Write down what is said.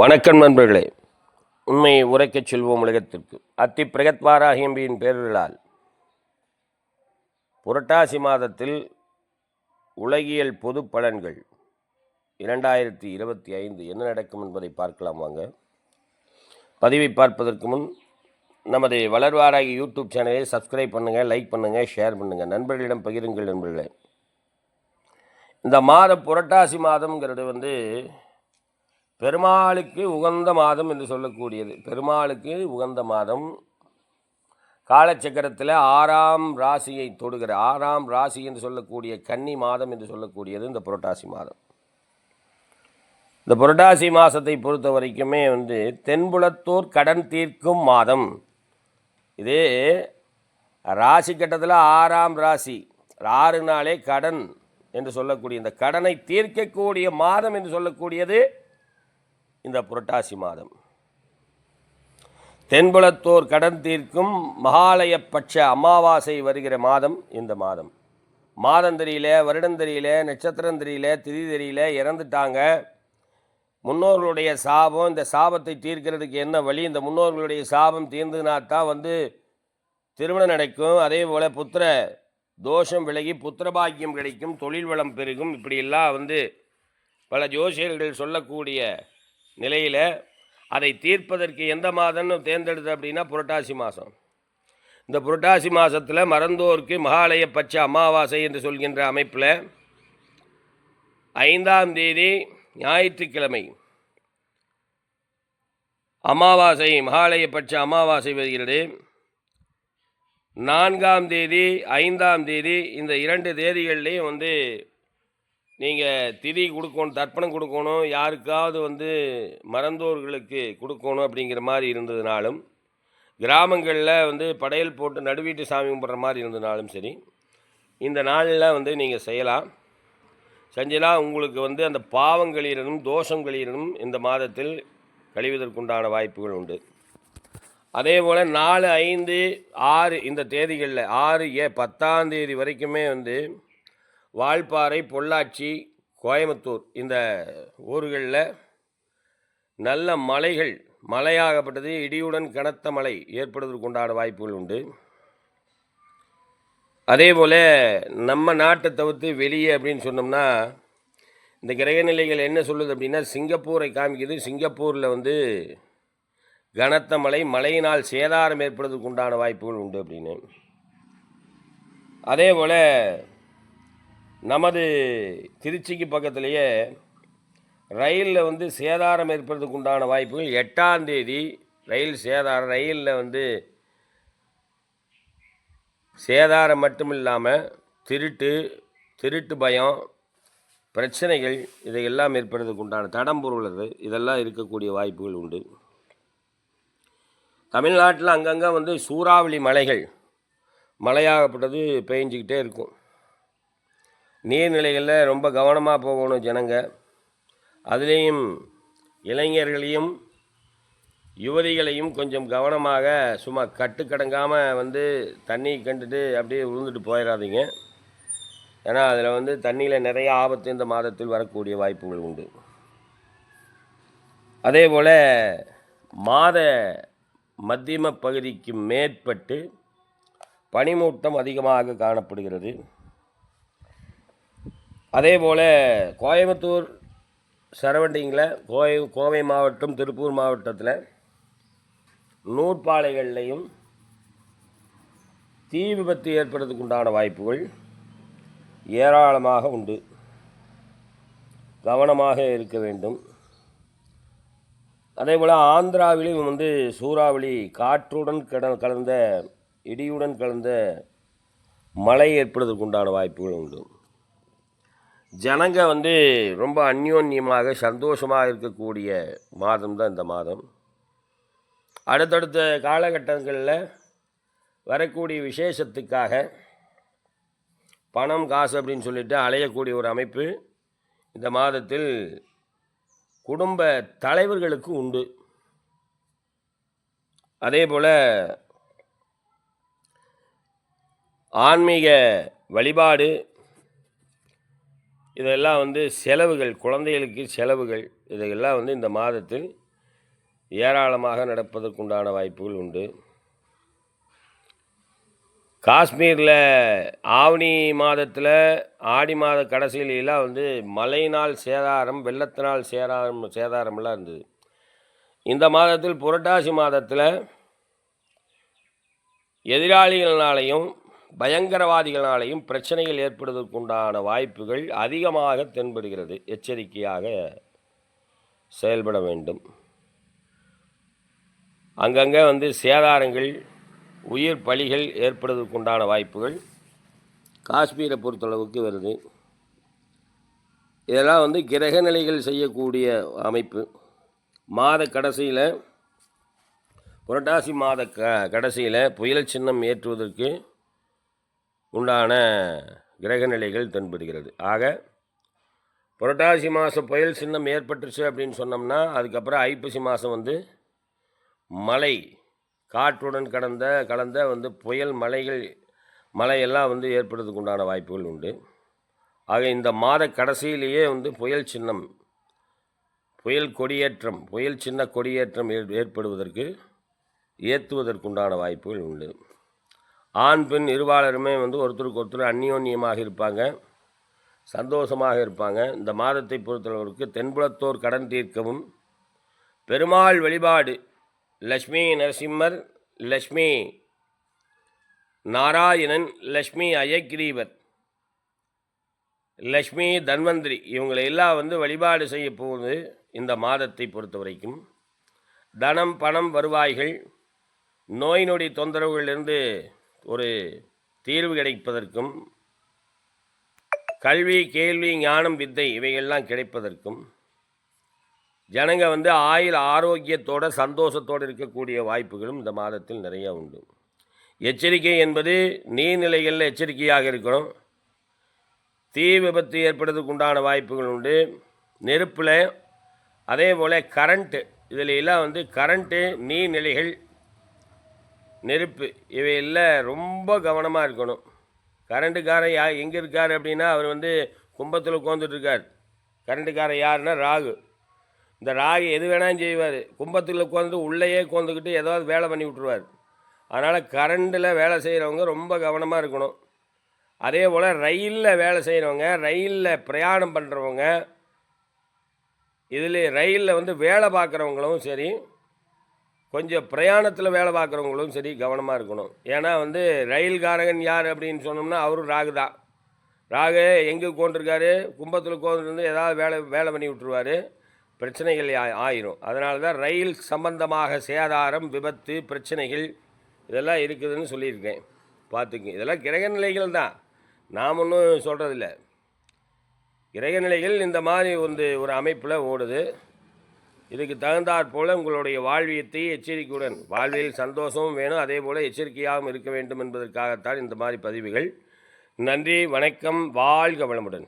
வணக்கம் நண்பர்களே. உண்மையை உரைக்கச் செல்வோம் உலகத்திற்கு. அத்தி பிரகத்வாராகியம்பியின் பேர்களால். புரட்டாசி மாதத்தில் உலகியல் பொது பலன்கள் இரண்டாயிரத்தி இருபத்தி ஐந்து என்ன நடக்கும் என்பதை பார்க்கலாம் வாங்க. பதிவை பார்ப்பதற்கு முன் நமது வளர்வாராகி யூடியூப் சேனலை சப்ஸ்கிரைப் பண்ணுங்கள் லைக் பண்ணுங்கள் ஷேர் பண்ணுங்கள் நண்பர்களிடம் பகிருங்கள் நண்பர்களே. இந்த மாத புரட்டாசி மாதம்ங்கிறது வந்து பெருமாளுக்கு உகந்த மாதம் என்று சொல்லக்கூடியது. பெருமாளுக்கு உகந்த மாதம் காலச்சக்கரத்தில் ஆறாம் ராசியை தொடுகிற ஆறாம் ராசி என்று சொல்லக்கூடிய கன்னி மாதம் என்று சொல்லக்கூடியது இந்த புரட்டாசி மாதம். இந்த புரட்டாசி மாதத்தை பொறுத்த வரைக்குமே வந்து தென்புலத்தோர் கடன் தீர்க்கும் மாதம். இது ராசி கட்டத்தில் ஆறாம் ராசி ஆறு நாளே கடன் என்று சொல்லக்கூடிய இந்த கடனை தீர்க்கக்கூடிய மாதம் என்று சொல்லக்கூடியது இந்த புரட்டாசி மாதம். தென்புலத்தோர் கடன் தீர்க்கும் மகாலயப்பட்ச அமாவாசை வருகிற மாதம் இந்த மாதம். மாதம் தெரியல வருடம் தெரியல நட்சத்திரம் தெரியல திதி தெரியல இறந்துட்டாங்க. முன்னோர்களுடைய சாபம் இந்த சாபத்தை தீர்க்கிறதுக்கு என்ன வழி? இந்த முன்னோர்களுடைய சாபம் தீர்ந்ததுனா தான் வந்து திருமணம் நடக்கும். அதே போல் புத்திர தோஷம் விலகி புத்திர பாக்கியம் கிடைக்கும் தொழில் வளம் பெருகும். இப்படியெல்லாம் வந்து பல ஜோசியர்கள் சொல்லக்கூடிய நிலையில் அதை தீர்ப்பதற்கு எந்த மாதம்னு தேர்ந்தெடுத்து அப்படின்னா புரட்டாசி மாதம். இந்த புரட்டாசி மாதத்தில் மறந்தோருக்கு மகாலய பச்சை அமாவாசை என்று சொல்கின்ற அமைப்பில் ஐந்தாம் தேதி ஞாயிற்றுக்கிழமை அமாவாசை மகாலய பட்ச அமாவாசை வருகிறது. நான்காம் தேதி ஐந்தாம் தேதி இந்த இரண்டு தேதிகள்லேயும் வந்து நீங்கள் திதி கொடுக்கணும் தர்ப்பணம் கொடுக்கணும் யாருக்காவது வந்து மறந்தோர்களுக்கு கொடுக்கணும் அப்படிங்கிற மாதிரி இருந்ததுனாலும் கிராமங்களில் வந்து படையல் போட்டு நடுவீட்டு சாமி கும்பிட்ற மாதிரி இருந்ததுனாலும் சரி இந்த நாளில் வந்து நீங்கள் செய்யலாம். செஞ்சலா உங்களுக்கு வந்து அந்த பாவங்களிலும் தோஷங்களிலும் இந்த மாதத்தில் கழிவதற்குண்டான வாய்ப்புகள் உண்டு. அதே போல் நாலு ஐந்து ஆறு இந்த தேதிகளில் ஆறு ஏ பத்தாம் தேதி வரைக்குமே வந்து வால்பாறை பொள்ளாச்சி கோயம்புத்தூர் இந்த ஊர்களில் நல்ல மலைகள் மழையாகப்பட்டது இடியுடன் கனத்த மழை ஏற்படுவதற்கு உண்டான வாய்ப்புகள் உண்டு. அதே போல் நம்ம நாட்டை தவிர்த்து வெளியே அப்படின்னு சொன்னோம்னா இந்த கிரகநிலைகள் என்ன சொல்லுது அப்படின்னா சிங்கப்பூரை காமிக்குது. சிங்கப்பூரில் வந்து கனத்த மழை மழையினால் சேதாரம் ஏற்படுவதற்கு உண்டான வாய்ப்புகள் உண்டு அப்படின்னு. அதே போல் நமது திருச்சிக்கு பக்கத்திலேயே ரயிலில் வந்து சேதாரம் ஏற்படுறதுக்கு உண்டான வாய்ப்புகள் எட்டாம் தேதி ரயில் சேதாரம் ரயிலில் வந்து சேதாரம் மட்டும் இல்லாமல் திருட்டு திருட்டு பயம் பிரச்சனைகள் இதையெல்லாம் ஏற்படுறதுக்கு உண்டான தடம் பொருளது. இதெல்லாம் இருக்கக்கூடிய வாய்ப்புகள் உண்டு. தமிழ்நாட்டில் அங்கங்கே வந்து சூறாவளி மலைகள் மழையாகப்பட்டது பெஞ்சிக்கிட்டே இருக்கும். நீர்நிலைகளில் ரொம்ப கவனமாக போகணும் ஜனங்க. அதுலேயும் இளைஞர்களையும் யுவதிகளையும் கொஞ்சம் கவனமாக சும்மா கட்டுக்கடங்காமல் வந்து தண்ணி கண்டுட்டு அப்படியே விழுந்துட்டு போயிடாதீங்க ஏன்னா அதில் வந்து தண்ணியில் நிறைய ஆபத்து இந்த மாதத்தில் வரக்கூடிய வாய்ப்புகள் உண்டு. அதே போல் மாத மத்தியம பகுதிக்கு மேற்பட்டு பனிமூட்டம் அதிகமாக காணப்படுகிறது. அதே போல் கோயம்புத்தூர் சரௌண்டிங்கில் கோவை கோவை மாவட்டம் திருப்பூர் மாவட்டத்தில் நூற்பாலைகள்லையும் தீ விபத்து ஏற்படுறதுக்கு உண்டான வாய்ப்புகள் ஏராளமாக உண்டு. கவனமாக இருக்க வேண்டும். அதே போல் ஆந்திராவிலும் வந்து சூறாவளி காற்றுடன் கட கலந்த இடியுடன் கலந்த மழை ஏற்படுவதற்கு உண்டான வாய்ப்புகள் உண்டு. ஜனங்க வந்து ரொம்ப அந்யோன்யமாக சந்தோஷமாக இருக்கக்கூடிய மாதம் தான் இந்த மாதம். அடுத்தடுத்த காலகட்டங்களில் வரக்கூடிய விசேஷத்துக்காக பணம் காசு அப்படின்னு சொல்லிட்டு அலையக்கூடிய ஒரு அமைப்பு இந்த மாதத்தில் குடும்ப தலைவர்களுக்கு உண்டு. அதே போல் ஆன்மீக வழிபாடு இதெல்லாம் வந்து செலவுகள் குழந்தைகளுக்கு செலவுகள் இதையெல்லாம் வந்து இந்த மாதத்தில் ஏராளமாக நடப்பதற்குண்டான வாய்ப்புகள் உண்டு. காஷ்மீரில் ஆவணி மாதத்தில் ஆடி மாத கடைசியிலாம் வந்து மழையினால் சேதாரம் வெள்ளத்தினால் சேதாரம் சேதாரமெல்லாம் இருந்தது. இந்த மாதத்தில் புரட்டாசி மாதத்தில் எதிராளிகளாலையும் பயங்கரவாதிகளாலையும் பிரச்சனைகள் ஏற்படுவதற்குண்டான வாய்ப்புகள் அதிகமாக தென்படுகிறது. எச்சரிக்கையாக செயல்பட வேண்டும். அங்கங்கே வந்து சேதாரங்கள் உயிர் பலிகள் ஏற்படுவதற்குண்டான வாய்ப்புகள் காஷ்மீரை பொறுத்தளவுக்கு வருது. இதெல்லாம் வந்து கிரக நிலைகள் செய்யக்கூடிய அமைப்பு. மாத கடைசியில் புரட்டாசி மாத க கடைசியில் புயல் சின்னம் ஏற்றுவதற்கு உண்டான கிரக நிலைகள் தென்படுகிறது. ஆக புரட்டாசி மாதம் புயல் சின்னம் ஏற்பட்டுச்சு அப்படின்னு சொன்னோம்னா அதுக்கப்புறம் ஐப்பசி மாதம் வந்து மலை காற்றுடன் கடந்த கலந்த வந்து புயல் மலைகள் மலையெல்லாம் வந்து ஏற்படுறதுக்கு உண்டான வாய்ப்புகள் உண்டு. ஆக இந்த மாத கடைசியிலேயே வந்து புயல் சின்னம் புயல் கொடியேற்றம் புயல் சின்ன கொடியேற்றம் ஏற் ஏற்படுவதற்கு ஏற்றுவதற்குண்டான வாய்ப்புகள் உண்டு. ஆண் பெண் இருவாளருமே வந்து ஒருத்தருக்கு ஒருத்தர் அந்யோன்யமாக இருப்பாங்க. சந்தோஷமாக இருப்பாங்க. இந்த மாதத்தை பொறுத்தளவுக்கு தென்புலத்தோர் கடன் தீர்க்கவும். பெருமாள் வழிபாடு லக்ஷ்மி நரசிம்மர் லக்ஷ்மி நாராயணன் லக்ஷ்மி அயக்ரீவர் லக்ஷ்மி தன்வந்திரி இவங்களை எல்லாம் வந்து வழிபாடு செய்ய போகுது இந்த மாதத்தை பொறுத்த வரைக்கும் தனம் பணம் வருவாய்கள் நோய் நொடி தொந்தரவுகளிலிருந்து ஒரு தீர்வு கிடைப்பதற்கும் கல்வி கேள்வி ஞானம் வித்தை இவையெல்லாம் கிடைப்பதற்கும் ஜனங்க வந்து ஆயுள் ஆரோக்கியத்தோட சந்தோஷத்தோடு இருக்கக்கூடிய வாய்ப்புகளும் இந்த மாதத்தில் நிறைய உண்டு. எச்சரிக்கை என்பது நீர்நிலைகளில் எச்சரிக்கையாக இருக்கணும். தீ விபத்து ஏற்படுறதுக்கு உண்டான வாய்ப்புகள் உண்டு. நெருப்பில் அதே போல் கரண்ட்டு இதில் எல்லாம் வந்து கரண்ட்டு நீர்நிலைகள் நெருப்பு இவையில் ரொம்ப கவனமாக இருக்கணும். கரண்ட்டுக்காரன் யா எங்கே இருக்கார் அப்படின்னா அவர் வந்து கும்பத்தில் உட்காந்துட்ருக்கார் கரண்ட்டுக்காரன் யாருன்னா ராகு. இந்த ராகு எது வேணாலும் செய்வார். கும்பத்தில் உட்காந்து உள்ளேயே உட்காந்துக்கிட்டு ஏதாவது வேலை பண்ணி விட்ருவார் அதனால் கரண்டில் வேலை செய்கிறவங்க ரொம்ப கவனமாக இருக்கணும். அதே போல் ரயிலில் வேலை செய்கிறவங்க ரயிலில் பிரயாணம் பண்ணுறவங்க இதில் ரயிலில் வந்து வேலை பார்க்குறவங்களும் சரி கொஞ்சம் பிரயாணத்தில் வேலை பார்க்குறவங்களும் சரி கவனமாக இருக்கணும். ஏன்னா வந்து ரயில்காரகன் யார் அப்படின்னு சொன்னோம்னா அவரும் ராகு தான். ராகு எங்கே கோண்டிருக்காரு கும்பத்தில் உட்காந்துருந்து ஏதாவது வேலை வேலை பண்ணி விட்ருவாரு பிரச்சனைகள் ஆ- ஆயிரும். அதனால தான் ரயில் சம்பந்தமாக சேதாரம் விபத்து பிரச்சனைகள் இதெல்லாம் இருக்குதுன்னு சொல்லியிருக்கேன். பார்த்துக்கு இதெல்லாம் கிரக நிலைகள் தான். நாம் ஒன்றும் சொல்கிறதில்ல கிரக நிலைகள் இந்த மாதிரி வந்து ஒரு அமைப்பில் ஓடுது. இதுக்கு தகுந்தாற் போல உங்களுடைய வாழ்வியத்தை எச்சரிக்கையுடன் வாழ்வில் சந்தோஷமும் வேணும் அதே போல் எச்சரிக்கையாகவும் இருக்க வேண்டும் என்பதற்காகத்தான் இந்த மாதிரி பதிவுகள். நன்றி வணக்கம் வாழ்க வளமுடன்.